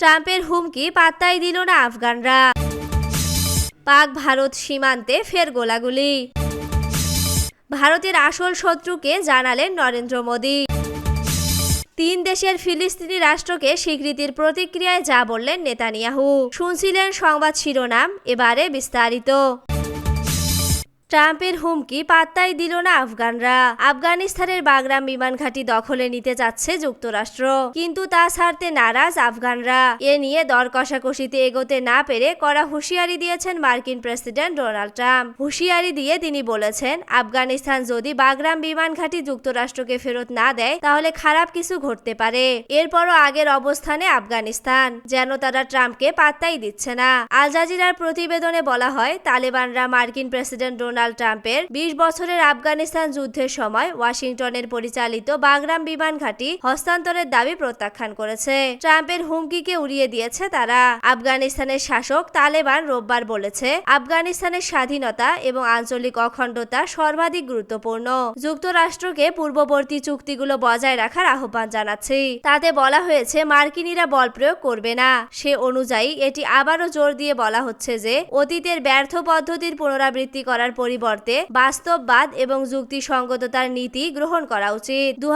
ট্রাম্পের হুমকি পাত্তাই দিল না আফগানরা। পাক ভারত সীমান্তে ফের গোলাগুলি। ভারতের আসল শত্রুকে জানালেন নরেন্দ্র মোদী। তিন দেশের ফিলিস্তিনি রাষ্ট্রকে স্বীকৃতির প্রতিক্রিয়ায় যা বললেন নেতানিয়াহু। শুনছিলেন সংবাদ শিরোনাম, এবারে বিস্তারিত। ট্রাম্পের হুমকি পাত্তাই দিল না আফগানরা। আফগানিস্তানের বাগরাম বিমান ঘাঁটি দখলে নিতে যাচ্ছে যুক্তরাষ্ট্র। কিন্তু তা ছাড়তে নারাজ আফগানরা। এ নিয়ে দর কষাকষিতে এগোতে না পেরে কড়া হুঁশিয়ারি দিয়েছেন মার্কিন প্রেসিডেন্ট ডোনাল্ড ট্রাম্প। হুঁশিয়ারি দিয়ে তিনি বলেছেন, আফগানিস্তান যদি বাগরাম বিমান ঘাঁটি যুক্তরাষ্ট্রকে ফেরত না দেয়, তাহলে খারাপ কিছু ঘটতে পারে। এরপরও আগের অবস্থানে আফগানিস্তান। যেন তারা ট্রাম্পকে পাত্তাই দিচ্ছে না। আল জাজিরার প্রতিবেদনে বলা হয়, তালেবানরা মার্কিন প্রেসিডেন্ট ডোনাল্ড ডোনাল্ড ট্রাম্পের বিশ বছরের আফগানিস্তান যুদ্ধের সময় ওয়াশিংটনের পরিচালিত বাগরাম বিমান ঘাঁটি হস্তান্তরের দাবি প্রত্যাখ্যান করেছে। ট্রাম্পের হুমকিকে উড়িয়ে দিয়েছে তারা। আফগানিস্তানের শাসক তালেবান রোববার বলেছে, আফগানিস্তানের স্বাধীনতা এবং আঞ্চলিক অখণ্ডতা সর্বাধিক গুরুত্বপূর্ণ। যুক্তরাষ্ট্রকে পূর্ববর্তী চুক্তিগুলো বজায় রাখার আহ্বান জানাচ্ছি। তাতে বলা হয়েছে, মার্কিনীরা বল প্রয়োগ করবে না। সে অনুযায়ী এটি আবারও জোর দিয়ে বলা হচ্ছে যে, অতীতের ব্যর্থ পদ্ধতির পুনরাবৃত্তি করার পরিবর্তে বাস্তববাদ এবং যুক্তিসঙ্গততার নীতি গ্রহণ করা উচিত। দু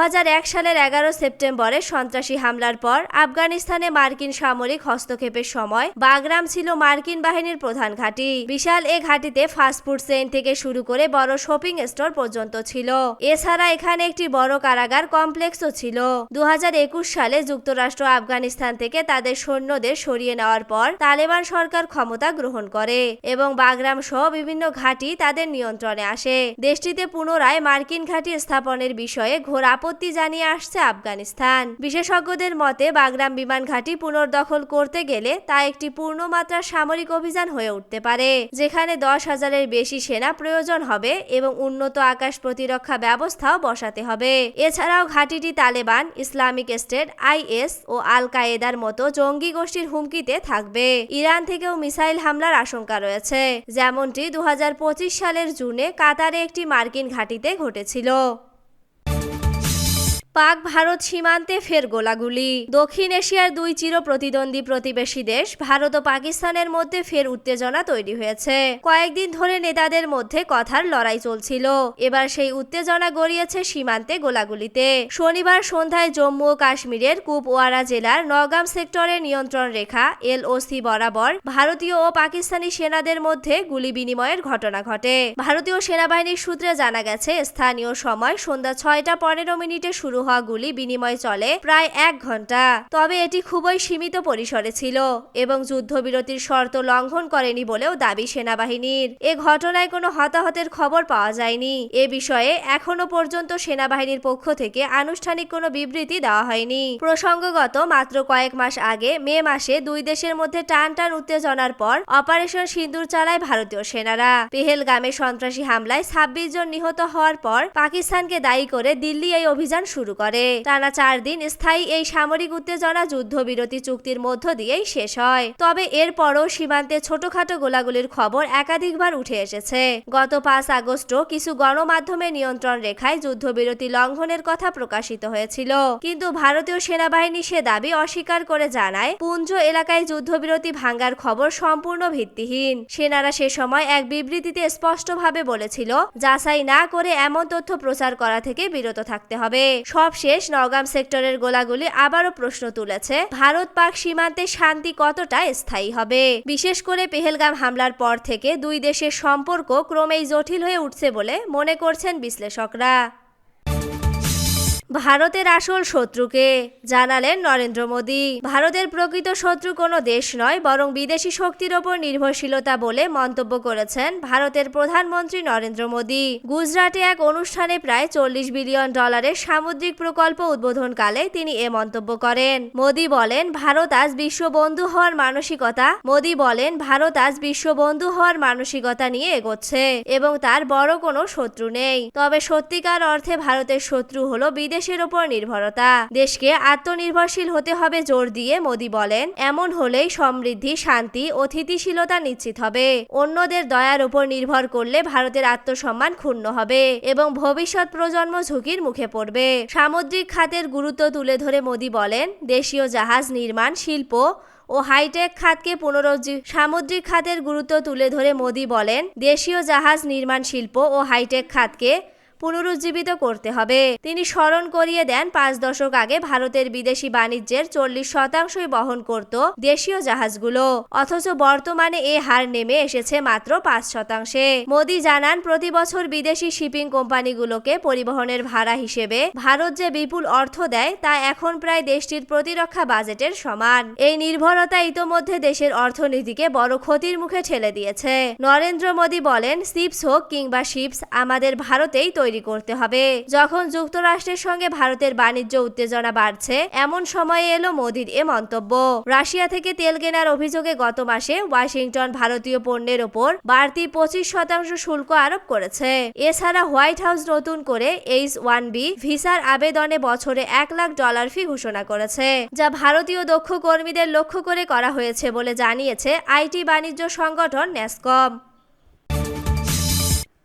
সালের এগারো সেপ্টেম্বরে সন্ত্রাসী হামলার পর আফগানিস্তানে মার্কিন সামরিক হস্তক্ষেপের সময় বাগরাম ছিল মার্কিন বাহিনীর প্রধান ঘাঁটি। বিশাল এ ঘাঁটিতে ফাস্টফুড চেইন থেকে শুরু করে বড় শপিং স্টোর পর্যন্ত ছিল। এছাড়া এখানে একটি বড় কারাগার কমপ্লেক্সও ছিল। দু হাজার একুশ সালে যুক্তরাষ্ট্র আফগানিস্তান থেকে তাদের সৈন্যদের সরিয়ে নেওয়ার পর তালেবান সরকার ক্ষমতা গ্রহণ করে এবং বাগরাম সহ বিভিন্ন ঘাঁটি তাদের তাদের নিয়ন্ত্রণে আসে। দেশটিতে পুনরায় মার্কিন ঘাঁটি স্থাপনের বিষয়ে ঘোর আপত্তি জানিয়ে আসছে আফগানিস্তান। বিশেষজ্ঞদের মতে, বাগরাম বিমান ঘাঁটি পুনর্দখল করতে গেলে তা একটি পূর্ণমাত্রার সামরিক অভিযান হয়ে উঠতে পারে, যেখানে দশ হাজারের বেশি সেনা প্রয়োজন হবে এবং উন্নত আকাশ প্রতিরক্ষা ব্যবস্থাও বসাতে হবে। এছাড়াও ঘাঁটিটি তালেবান, ইসলামিক স্টেট, আইএস ও আল কায়েদার মতো জঙ্গি গোষ্ঠীর হুমকিতে থাকবে। ইরান থেকেও মিসাইল হামলার আশঙ্কা রয়েছে, যেমনটি দু পঁচিশ সালের জুনে কাতারে একটি মার্কিন ঘাঁটিতে ঘটেছিল। পাক ভারত সীমান্তে ফের গোলাগুলি। দক্ষিণ এশিয়ার দুই চির প্রতিদ্বন্দ্বী প্রতিবেশী দেশ, ভারত ও পাকিস্তানের মধ্যে ফের উত্তেজনা তৈরি হয়েছে। কয়েকদিন ধরে নেতাদের মধ্যে কথার লড়াই চলছিল। এবার সেই উত্তেজনা গড়িয়েছে সীমান্তে গোলাগুলিতে। শনিবার সন্ধ্যায় জম্মু ও কাশ্মীরের কুপওয়ারা জেলার নগাম সেক্টরের নিয়ন্ত্রণ রেখা, এলওসি বরাবর ভারতীয় ও পাকিস্তানি সেনাদের মধ্যে গুলি বিনিময়ের ঘটনা ঘটে। ভারতীয় সেনাবাহিনীর সূত্রে জানা গেছে, স্থানীয় সময় সন্ধ্যা ছয়টা পনেরো মিনিটে শুরু হওয়া গুলি বিনিময় চলে প্রায় এক ঘণ্টা। তবে এটি খুবই সীমিত পরিসরে ছিল এবং যুদ্ধবিরতির শর্ত লঙ্ঘন করেনি বলেও দাবি সেনাবাহিনীর। এ ঘটনায় কোনো হতাহতের খবর পাওয়া যায়নি। এ বিষয়ে এখনও পর্যন্ত সেনাবাহিনীর পক্ষ থেকে আনুষ্ঠানিক কোনো বিবৃতি দেওয়া হয়নি। প্রসঙ্গগত মাত্র কয়েক মাস আগে, মে মাসে দুই দেশের মধ্যে টান টান উত্তেজনার পর অপারেশন সিন্দুর চালায় ভারতীয় সেনারা। পেহেলগামে সন্ত্রাসী হামলায় ছাব্বিশ জন নিহত হওয়ার পর পাকিস্তানকে দায়ী করে দিল্লি এই অভিযান শুরু করে। টানা চার দিন স্থায়ী এই সামরিক উত্তেজনা যুদ্ধবিরতি চুক্তির মধ্য দিয়েই শেষ হয়। তবে এরপরও সীমান্তে ছোটখাটো গোলাগুলির খবর একাধিকবার উঠে এসেছে। গত পাঁচ আগস্টও কিছু গণমাধ্যমে নিয়ন্ত্রণ রেখায় যুদ্ধবিরতি লঙ্ঘনের কথা প্রকাশিত হয়েছিল। কিন্তু ভারতীয় সেনাবাহিনী সে দাবি অস্বীকার করে জানায়, পুঞ্জ এলাকায় যুদ্ধবিরতি ভাঙ্গার খবর সম্পূর্ণ ভিত্তিহীন। সেনারা সে সময় এক বিবৃতিতে স্পষ্টভাবে বলেছিল, যাচাই না করে এমন তথ্য প্রচার করা থেকে বিরত থাকতে হবে। সব শেষ, নওগাম সেক্টরের গোলাগুলি আবারও প্রশ্ন তুলেছে, ভারত পাক সীমান্তে শান্তি কতটা স্থায়ী হবে? বিশেষ করে পেহেলগাম হামলার পর থেকে দুই দেশের সম্পর্ক ক্রমেই জটিল হয়ে উঠছে বলে মনে করছেন বিশ্লেষকরা। ভারতের আসল শত্রুকে জানালেন নরেন্দ্র মোদী। ভারতের প্রকৃত শত্রু কোনো দেশ নয়, বরং বিদেশি শক্তির ওপর নির্ভরশীলতা বলে মন্তব্য করেছেন ভারতের প্রধানমন্ত্রী নরেন্দ্র মোদী। গুজরাটে এক অনুষ্ঠানে প্রায় চল্লিশ বিলিয়ন ডলারের সামুদ্রিক প্রকল্প উদ্বোধনকালে তিনি এ মন্তব্য করেন। মোদী বলেন, ভারত আজ বিশ্ববন্ধু হওয়ার মানসিকতা। মোদী বলেন, ভারত আজ বিশ্ববন্ধু হওয়ার মানসিকতা নিয়ে এগোচ্ছে এবং তার বড় কোনো শত্রু নেই। তবে সত্যিকার অর্থে ভারতের শত্রু হলো বিদেশ দেশের ওপর নির্ভরতা। দেশকে আত্মনির্ভরশীল হতে হবে জোর দিয়ে, মোদী বলেন। এমন হলেই সমৃদ্ধি, শান্তি ও স্থিতিশীলতা নিশ্চিত হবে। অন্যদের দয়ার উপর নির্ভর করলে ভারতের আত্মসম্মান ক্ষুণ্ণ হবে এবং ভবিষ্যৎ প্রজন্ম ঝুঁকির মুখে পড়বে। সামুদ্রিক খাতের গুরুত্ব তুলে ধরে মোদী বলেন, দেশীয় জাহাজ নির্মাণ, শিল্প ও হাইটেক খাতকে পুনরুজ্জীব সামুদ্রিক খাতের গুরুত্ব তুলে ধরে মোদি বলেন, দেশীয় জাহাজ নির্মাণ, শিল্প ও হাইটেক খাতকে পুনরুজ্জীবিত করতে হবে। তিনি স্মরণ করিয়ে দেন, পাঁচ দশক আগে ভারতের বিদেশি বাণিজ্যের চল্লিশ শতাংশই বহন করত দেশীয় জাহাজগুলো। অথচ বর্তমানে এ হার নেমে এসেছে মাত্র পাঁচ শতাংশে। মোদি জানান, প্রতি বছর বিদেশি শিপিং কোম্পানিগুলোকে পরিবহনের ভাড়া হিসেবে ভারত যে বিপুল অর্থ দেয়, তা এখন প্রায় দেশটির প্রতিরক্ষা বাজেটের সমান। এই নির্ভরতা ইতোমধ্যে দেশের অর্থনীতিকে বড় ক্ষতির মুখে ঠেলে দিয়েছে। নরেন্দ্র মোদী বলেন, শিপস হোক কিংবা শিপস, আমাদের ভারতেই তৈরি করতে হবে। যখন যুক্তরাষ্ট্রের সঙ্গে ভারতের বাণিজ্য উত্তেজনা বাড়ছে, এমন সময়ে এলো মোদির এ মন্তব্য। রাশিয়া থেকে তেল কেনার অভিযোগে গত মাসে ওয়াশিংটন ভারতীয় পণ্যের ওপর বাড়তি পঁচিশ শতাংশ শুল্ক আরোপ করেছে। এছাড়া হোয়াইট হাউস নতুন করে এইচ ওয়ান বি ভিসার আবেদনে বছরে এক লাখ ডলার ফি ঘোষণা করেছে, যা ভারতীয় দক্ষ কর্মীদের লক্ষ্য করে করা হয়েছে বলে জানিয়েছে আইটি বাণিজ্য সংগঠন ন্যাসকম।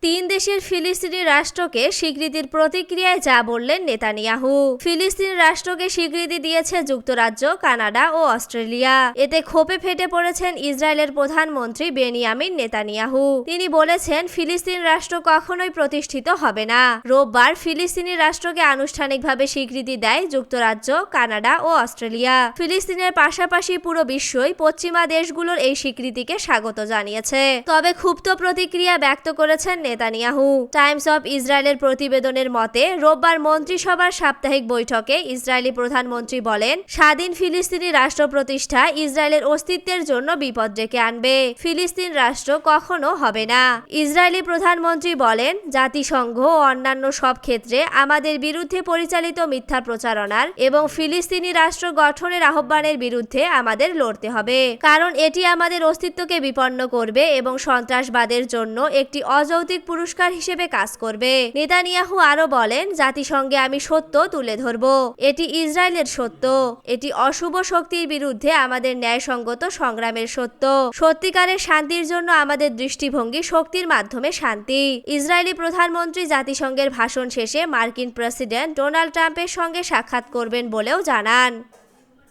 তিন দেশের ফিলিস্তিনি রাষ্ট্রকে স্বীকৃতির প্রতিক্রিয়ায় যা বললেন নেতানিয়াহু। ফিলিস্তিনি রাষ্ট্রকে স্বীকৃতি দিয়েছে যুক্তরাজ্য, কানাডা ও অস্ট্রেলিয়া। এতে ক্ষোভে ফেটে পড়েছেন ইসরায়েলের প্রধানমন্ত্রী বেনিয়ামিন নেতানিয়াহু। তিনি বলেছেন, ফিলিস্তিন রাষ্ট্র কখনোই প্রতিষ্ঠিত হবে না। রোববার ফিলিস্তিনি রাষ্ট্রকে আনুষ্ঠানিকভাবে স্বীকৃতি দেয় যুক্তরাজ্য, কানাডা ও অস্ট্রেলিয়া। ফিলিস্তিনের পাশাপাশি পুরো বিশ্বই পশ্চিমা দেশগুলোর এই স্বীকৃতিকে স্বাগত জানিয়েছে। তবে ক্ষুব্ধ প্রতিক্রিয়া ব্যক্ত করেছেন নেতানিয়াহু। টাইমস অফ ইসরায়েলের প্রতিবেদনের মতে, রোববার মন্ত্রিসভার সাপ্তাহিক বৈঠকে ইসরায়েলি প্রধানমন্ত্রী বলেন, স্বাধীন ফিলিস্তিনি রাষ্ট্র প্রতিষ্ঠা ইসরায়েলের অস্তিত্বের জন্য বিপদ ডেকে আনবে। ফিলিস্তিন রাষ্ট্র কখনো হবে না। ইসরায়েলি প্রধানমন্ত্রী বলেন, জাতিসংঘ ও অন্যান্য সব ক্ষেত্রে আমাদের বিরুদ্ধে পরিচালিত মিথ্যা প্রচারণার এবং ফিলিস্তিনি রাষ্ট্র গঠনের আহ্বানের বিরুদ্ধে আমাদের লড়তে হবে। কারণ এটি আমাদের অস্তিত্বকে বিপন্ন করবে এবং সন্ত্রাসবাদের জন্য একটি অযৌক্তিক পুরস্কার হিসেবে কাজ করবে। নেতানিয়াহু আরও বলেন, জাতিসংঘে আমি সত্য তুলে ধরব। এটি ইসরায়েলের সত্য। এটি অশুভ শক্তির বিরুদ্ধে আমাদের ন্যায়সঙ্গত সংগ্রামের সত্য। সত্যিকারের শান্তির জন্য আমাদের দৃষ্টিভঙ্গি শক্তির মাধ্যমে শান্তি। ইসরায়েলি প্রধানমন্ত্রী জাতিসংঘের ভাষণ শেষে মার্কিন প্রেসিডেন্ট ডোনাল্ড ট্রাম্পের সঙ্গে সাক্ষাৎ করবেন বলেও জানান।